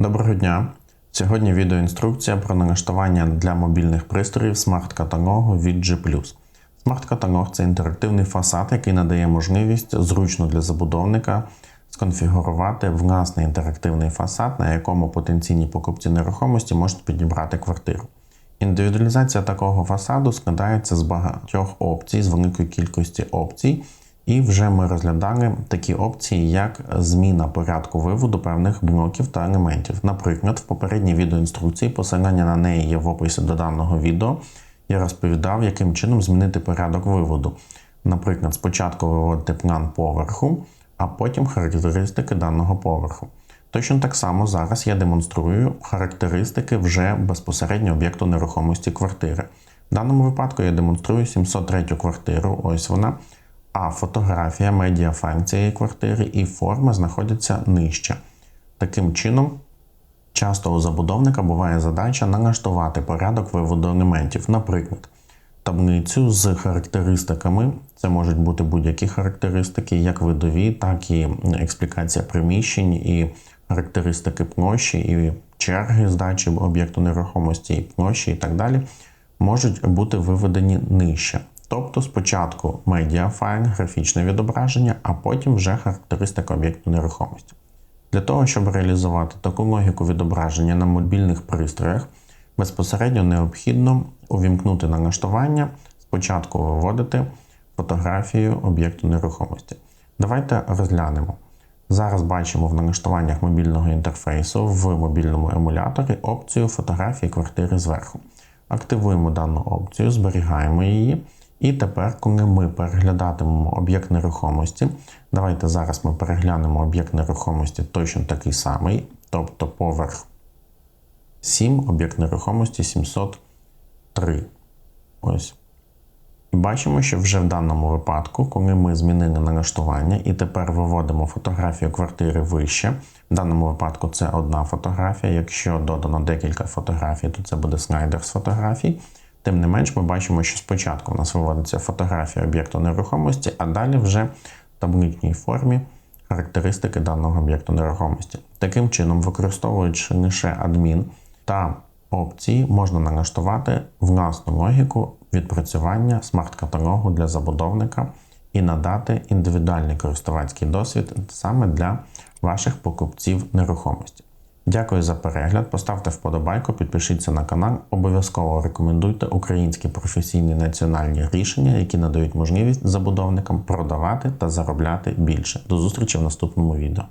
Доброго дня! Сьогодні відеоінструкція про налаштування для мобільних пристроїв смарт-каталогу від G+. Смарт-каталог це інтерактивний фасад, який надає можливість зручно для забудовника сконфігурувати власний інтерактивний фасад, на якому потенційні покупці нерухомості можуть підібрати квартиру. Індивідуалізація такого фасаду складається з багатьох опцій, з великої кількості опцій. І вже ми розглядали такі опції, як зміна порядку виводу певних блоків та елементів. Наприклад, в попередній відеоінструкції, посилання на неї є в описі до даного відео, я розповідав, яким чином змінити порядок виводу. Наприклад, спочатку виводити план поверху, а потім характеристики даного поверху. Точно так само зараз я демонструю характеристики вже безпосередньо об'єкту нерухомості квартири. В даному випадку я демонструю 703 квартиру, ось вона. А фотографія, медіафайл цієї квартири і форма знаходяться нижче. Таким чином, часто у забудовника буває задача налаштувати порядок виводу елементів. Наприклад, таблицю з характеристиками, це можуть бути будь-які характеристики, як видові, так і експлікація приміщень, і характеристики площі, і черги здачі об'єкту нерухомості, і площі, і так далі, можуть бути виведені нижче. Тобто спочатку медіафайл, графічне відображення, а потім вже характеристика об'єкту нерухомості. Для того, щоб реалізувати таку логіку відображення на мобільних пристроях, безпосередньо необхідно увімкнути налаштування, спочатку виводити фотографію об'єкту нерухомості. Давайте розглянемо. Зараз бачимо в налаштуваннях мобільного інтерфейсу в мобільному емуляторі опцію фотографії квартири зверху. Активуємо дану опцію, зберігаємо її. І тепер, коли ми переглядатимемо об'єкт нерухомості, давайте зараз ми переглянемо об'єкт нерухомості точно такий самий, тобто поверх 7, об'єкт нерухомості 703. Ось. І бачимо, що вже в даному випадку, коли ми змінили налаштування і тепер виводимо фотографію квартири вище. В даному випадку це одна фотографія. Якщо додано декілька фотографій, то це буде слайдер з фотографій. Тим не менш, ми бачимо, що спочатку у нас виводиться фотографія об'єкту нерухомості, а далі вже в табличній формі характеристики даного об'єкту нерухомості. Таким чином, використовуючи лише адмін та опції, можна налаштувати власну логіку відпрацювання смарт-каталогу для забудовника і надати індивідуальний користувацький досвід саме для ваших покупців нерухомості. Дякую за перегляд. Поставте вподобайку, підпишіться на канал. Обов'язково рекомендуйте українські професійні національні рішення, які надають можливість забудовникам продавати та заробляти більше. До зустрічі в наступному відео.